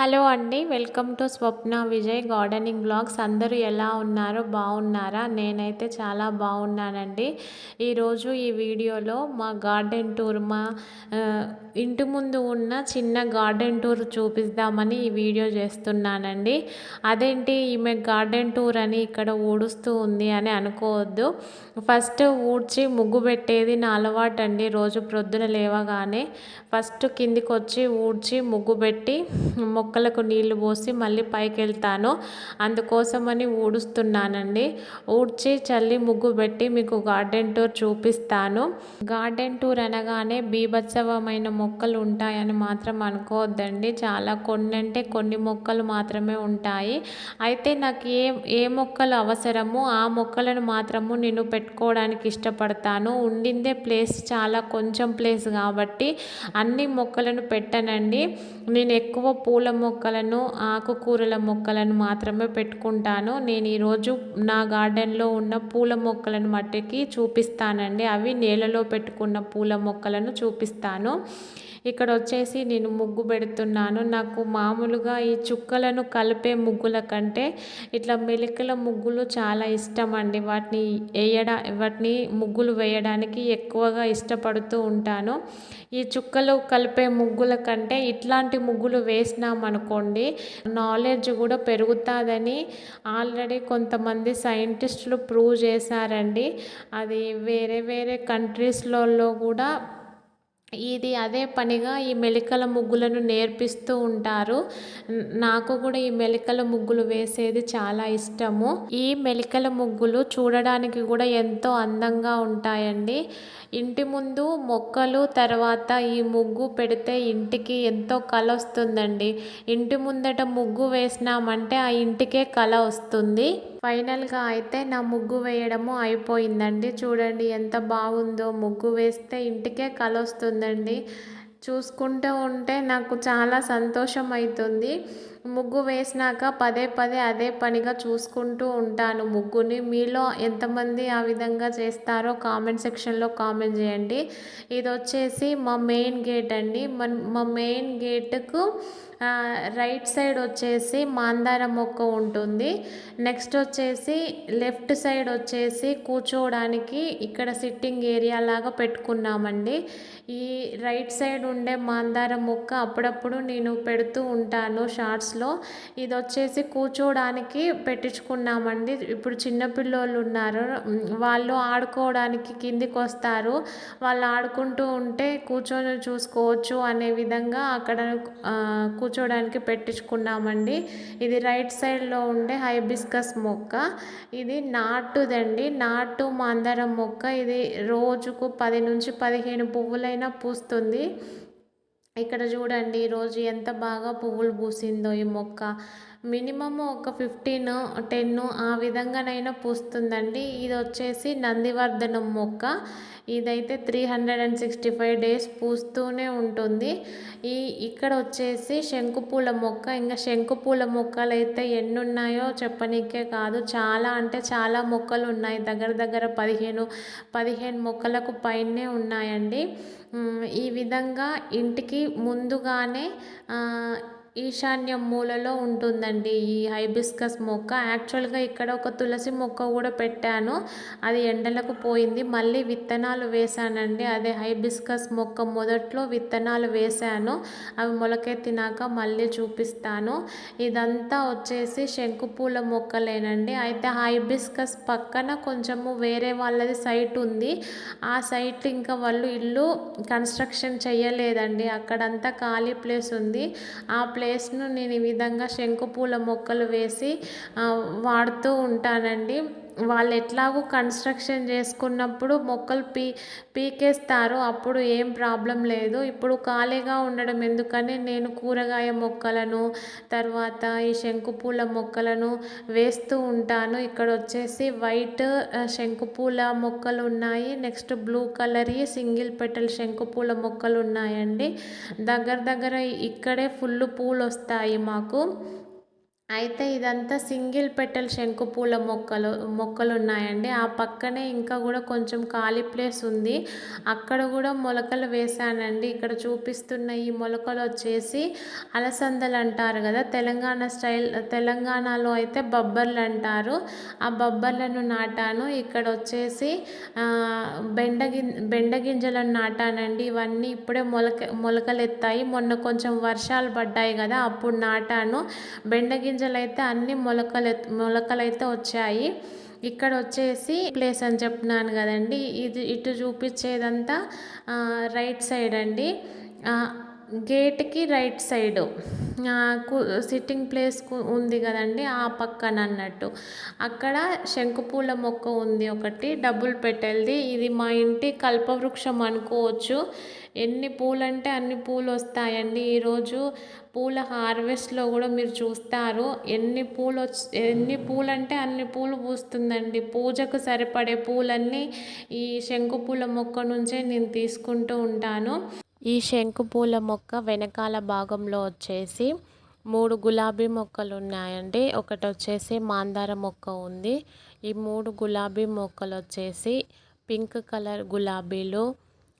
Hello అండి welcome to Swapna Vijay gardening blogs. అందరూ ఎలా ఉన్నారో? బాగున్నారా? నేనైతే చాలా బాగున్నానండి. ఈరోజు ఈ వీడియోలో మా గార్డెన్ టూర్ మా ఇంటి ముందు ఉన్న చిన్న గార్డెన్ టూర్ చూపిద్దామని ఈ వీడియో చేస్తున్నానండి. అదేంటి ఈమె గార్డెన్ టూర్ అని ఇక్కడ ఊడుస్తూ ఉంది అని అనుకోవద్దు. ఫస్ట్ ఊడ్చి ముగ్గు పెట్టేది నా అలవాటు అండి రోజు ప్రొద్దున లేవగానే ఫస్ట్ కిందికి వచ్చి ఊడ్చి ముగ్గు పెట్టి మొక్కలకు నీళ్ళు పోసి మళ్ళీ పైకి వెళ్తాను అందుకోసమని ఊడుస్తున్నానండి. ఊడ్చి చల్లి ముగ్గు పెట్టి మీకు గార్డెన్ టూర్ చూపిస్తాను. గార్డెన్ టూర్ అనగానే బీభత్సవమైన మొక్కలు ఉంటాయని మాత్రం అనుకోవద్దండి. చాలా కొన్ని అంటే కొన్ని మొక్కలు మాత్రమే ఉంటాయి. అయితే నాకు ఏ ఏ మొక్కలు అవసరమో ఆ మొక్కలను మాత్రము నేను పెట్టుకోవడానికి ఇష్టపడతాను. ఉండిందే ప్లేస్ చాలా కొంచెం ప్లేస్ కాబట్టి అన్ని మొక్కలను పెట్టనండి. నేను ఎక్కువ పూల మొక్కలను ఆకుకూరల మొక్కలను మాత్రమే పెట్టుకుంటాను. నేను ఈరోజు నా గార్డెన్లో ఉన్న పూల మొక్కలను మట్టికి చూపిస్తానండి. అవి నేలలో పెట్టుకున్న పూల మొక్కలను చూపిస్తాను. ఇక్కడ వచ్చేసి నేను ముగ్గు పెడుతున్నాను. నాకు మామూలుగా ఈ చుక్కలను కలిపే ముగ్గుల కంటే ఇట్లా మెలికల ముగ్గులు చాలా ఇష్టం అండి వాటిని వేయడా వాటిని ముగ్గులు వేయడానికి ఎక్కువగా ఇష్టపడుతూ ఉంటాను. ఈ చుక్కలు కలిపే ముగ్గుల కంటే ఇట్లాంటి ముగ్గులు వేసినామనుకోండి నాలెడ్జ్ కూడా పెరుగుతుందని ఆల్రెడీ కొంతమంది సైంటిస్టులు ప్రూవ్ చేశారండి. అది వేరే వేరే కంట్రీస్లలో కూడా ఇది అదే పనిగా ఈ మెలికల ముగ్గులను నేర్పిస్తూ ఉంటారు. నాకు కూడా ఈ మెలికల ముగ్గులు వేసేది చాలా ఇష్టము. ఈ మెలికల ముగ్గులు చూడడానికి కూడా ఎంతో అందంగా ఉంటాయండి. ఇంటి ముందు మొక్కలు తర్వాత ఈ ముగ్గు పెడితే ఇంటికి ఎంతో కళ వస్తుందండి. ఇంటి ముందట ముగ్గు వేసినామంటే ఆ ఇంటికే కళ వస్తుంది. ఫైనల్గా అయితే నా ముగ్గు వేయడము అయిపోయిందండి. చూడండి ఎంత బాగుందో ముగ్గు వేస్తే ఇంటికే కలొస్తుందండి. చూసుకుంటూ ఉంటే నాకు చాలా సంతోషం అవుతుంది ముగ్గు వేసినాక పదే పదే అదే పనిగా చూసుకుంటూ ఉంటాను ముగ్గుని. మీలో ఎంతమంది ఆ విధంగా చేస్తారో కామెంట్ సెక్షన్లో కామెంట్ చేయండి. ఇది వచ్చేసి మా మెయిన్ గేట్ అండి. మా మెయిన్ గేటుకు రైట్ సైడ్ వచ్చేసి మాందార మొక్క ఉంటుంది. నెక్స్ట్ వచ్చేసి లెఫ్ట్ సైడ్ వచ్చేసి కూర్చోవడానికి ఇక్కడ సిట్టింగ్ ఏరియా లాగా పెట్టుకున్నామండి. ఈ రైట్ సైడ్ ఉండే మాందార మొక్క అప్పుడప్పుడు నేను పెడుతూ ఉంటాను షార్ట్స్లో ఇది వచ్చేసి కూర్చోవడానికి పెట్టించుకున్నామండి. ఇప్పుడు చిన్నపిల్లోళ్ళు ఉన్నారు. వాళ్ళు ఆడుకోవడానికి కిందికి వస్తారు. వాళ్ళు ఆడుకుంటూ ఉంటే కూర్చొని చూసుకోవచ్చు అనే విధంగా అక్కడ కూర్చోడానికి పెట్టించుకున్నామండి. ఇది రైట్ సైడ్లో ఉండే హైబిస్కస్ మొక్క. ఇది నాటుదండి. నాటు మందారం మొక్క. ఇది రోజుకు పది నుంచి పదిహేను పువ్వులైనా పూస్తుంది. ఇక్కడ చూడండి ఈరోజు ఎంత బాగా పువ్వులు పూసిందో ఈ మొక్క. మినిమమ్ ఒక ఫిఫ్టీన్ టెన్ ఆ విధంగానైనా పూస్తుందండి. ఇది వచ్చేసి నందివర్ధనం మొక్క. ఇదైతే three hundred and sixty five days పూస్తూనే ఉంటుంది. ఈ ఇక్కడ వచ్చేసి శంకుపూల మొక్క. ఇంకా శంకుపూల మొక్కలు అయితే ఎన్ని ఉన్నాయో చెప్పనీకే కాదు. చాలా అంటే చాలా మొక్కలు ఉన్నాయి దగ్గర దగ్గర పదిహేను పదిహేను మొక్కలకు పైనే ఉన్నాయండి. ఈ విధంగా ఇంటికి ముందుగానే ఈశాన్య మూలలో ఉంటుందండి. ఈ హైబిస్కస్ మొక్క. యాక్చువల్గా ఇక్కడ ఒక తులసి మొక్క కూడా పెట్టాను. అది ఎండలకు పోయింది. మళ్ళీ విత్తనాలు వేశానండి. అదే హైబిస్కస్ మొక్క మొదట్లో విత్తనాలు వేశాను. అవి మొలకెత్తినాక మళ్ళీ చూపిస్తాను. ఇదంతా వచ్చేసి శంకుపూల మొక్కలేనండి. అయితే హైబిస్కస్ పక్కన కొంచెము వేరే వాళ్ళది సైట్ ఉంది. ఆ సైట్ ఇంకా వాళ్ళు ఇల్లు కన్స్ట్రక్షన్ చేయలేదండి అక్కడంతా ఖాళీ ప్లేస్ ఉంది. ఆ ప్లేస్ వేస్ట్ను నేను ఈ విధంగా శంకుపూల మొక్కలు వేసి వాడుతూ ఉంటానండి. వాళ్ళు ఎట్లాగో కన్స్ట్రక్షన్ చేసుకున్నప్పుడు మొక్కలు పీ పీకేస్తారు. అప్పుడు ఏం ప్రాబ్లం లేదు. ఇప్పుడు ఖాళీగా ఉండడం ఎందుకని నేను కూరగాయ మొక్కలను తర్వాత ఈ శంకుపూల మొక్కలను వేస్తూ ఉంటాను. ఇక్కడ వచ్చేసి వైట్ శంకుపూల మొక్కలు ఉన్నాయి. Next blue colour single petal శంకుపూల మొక్కలు ఉన్నాయండి. దగ్గర దగ్గర ఇక్కడే ఫుల్ పూలు వస్తాయి మాకు. అయితే ఇదంతా సింగిల్ పెటల్ శంకు పూల మొక్కలు మొక్కలు ఉన్నాయండి ఆ పక్కనే ఇంకా కూడా కొంచెం ఖాళీ ప్లేస్ ఉంది. అక్కడ కూడా మొలకలు వేశానండి. ఇక్కడ చూపిస్తున్న ఈ మొలకలు వచ్చేసి అలసందలు అంటారు కదా. తెలంగాణ స్టైల్ తెలంగాణలో అయితే బొబ్బర్లు అంటారు. ఆ బొబ్బర్లను నాటాను. ఇక్కడ వచ్చేసి బెండగి బెండగింజలను నాటానండి. ఇవన్నీ ఇప్పుడే మొలక మొలకలు ఎత్తాయి మొన్న కొంచెం వర్షాలు పడ్డాయి కదా అప్పుడు నాటాను. బెండగింజ గింజలు అయితే అన్ని మొలకలు మొలకలు అయితే వచ్చాయి. ఇక్కడ వచ్చేసి ప్లేస్ అని చెప్తున్నాను కదండి. ఇది ఇటు చూపించేదంతా రైట్ సైడ్ అండి. గేట్కి రైట్ సైడు. సిట్టింగ్ ప్లేస్ ఉంది కదండి ఆ పక్కన అన్నట్టు. అక్కడ శంకుపూల మొక్క ఉంది ఒకటి డబ్బులు పెట్టేది ఇది మా ఇంటి కల్పవృక్షం అనుకోవచ్చు. ఎన్ని పూలంటే అన్ని పూలు వస్తాయండి ఈరోజు పూల హార్వెస్ట్లో కూడా మీరు చూస్తారు. ఎన్ని పూలు ఎన్ని పూలంటే అన్ని పూలు పూస్తుందండి. పూజకు సరిపడే పూలన్నీ ఈ శంకు పూల మొక్క నుంచే నేను తీసుకుంటూ ఉంటాను. ఈ శంకు పూల మొక్క వెనకాల భాగంలో వచ్చేసి మూడు గులాబీ మొక్కలు ఉన్నాయండి. ఒకటి వచ్చేసి మాందార మొక్క ఉంది. ఈ మూడు గులాబీ మొక్కలు వచ్చేసి పింక్ కలర్ గులాబీలు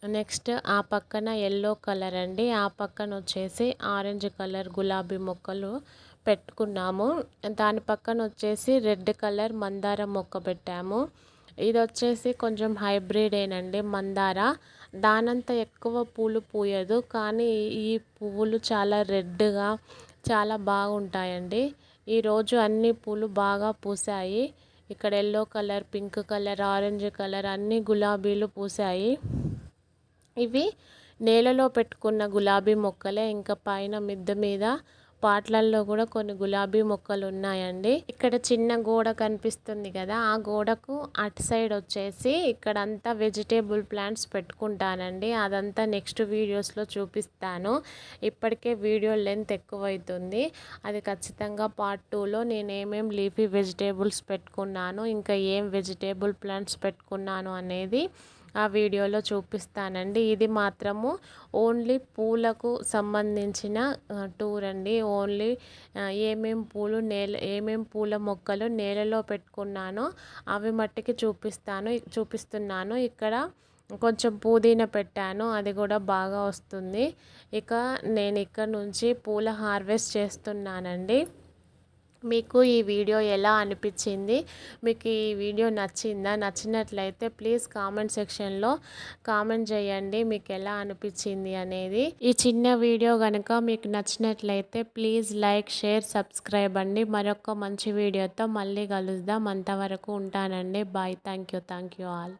నెక్స్ట్ ఆ పక్కన ఎల్లో కలర్ అండి. ఆ పక్కన వచ్చేసి ఆరెంజ్ కలర్ గులాబీ మొక్కలు పెట్టుకున్నాము. దాని పక్కన వచ్చేసి రెడ్ కలర్ మందార మొక్క పెట్టాము. ఇది వచ్చేసి కొంచెం హైబ్రిడ్ ఏనండి మందార. దానంత ఎక్కువ పూలు పూయదు కానీ ఈ పువ్వులు చాలా రెడ్గా చాలా బాగుంటాయండి. ఈరోజు అన్ని పూలు బాగా పూసాయి ఇక్కడ yellow colour pink colour orange colour అన్ని గులాబీలు పూసాయి ఇవి నేలలో పెట్టుకున్న గులాబీ మొక్కలే. ఇంకా పైన మిద్దె మీద పాట్లల్లో కూడా కొన్ని గులాబీ మొక్కలు ఉన్నాయండి. ఇక్కడ చిన్న గోడ కనిపిస్తుంది కదా ఆ గోడకు అటు సైడ్ వచ్చేసి ఇక్కడ అంతా వెజిటేబుల్ ప్లాంట్స్ పెట్టుకుంటానండి. అదంతా నెక్స్ట్ వీడియోస్లో చూపిస్తాను. ఇప్పటికే వీడియో లెంత్ ఎక్కువైతుంది. అది ఖచ్చితంగా పార్ట్ టూలో నేను ఏమేమి లీఫీ వెజిటేబుల్స్ పెట్టుకున్నాను ఇంకా ఏం వెజిటేబుల్ ప్లాంట్స్ పెట్టుకున్నాను అనేది ఆ వీడియోలో చూపిస్తానండి. ఇది మాత్రము ఓన్లీ పూలకు సంబంధించిన టూర్ అండి. ఓన్లీ ఏమేం పూలు నేల ఏమేం పూల మొక్కలు నేలలో పెట్టుకున్నానో అవి మట్టికి చూపిస్తాను చూపిస్తున్నాను. ఇక్కడ కొంచెం పుదీనా పెట్టాను అది కూడా బాగా వస్తుంది. ఇక నేను ఇక్కడ నుంచి పూల హార్వెస్ట్ చేస్తున్నానండి. మీకు ఈ వీడియో ఎలా అనిపించింది? మీకు ఈ వీడియో నచ్చిందా? నచ్చినట్లయితే ప్లీజ్ కామెంట్ సెక్షన్లో కామెంట్ చేయండి. మీకు ఎలా అనిపించింది అనేది. ఈ చిన్న వీడియో కనుక మీకు నచ్చినట్లయితే ప్లీజ్ లైక్ షేర్ సబ్స్క్రైబ్ అండి. మరొక మంచి వీడియోతో మళ్ళీ కలుద్దాం. అంతవరకు ఉంటానండి. Bye. Thank you. Thank you all.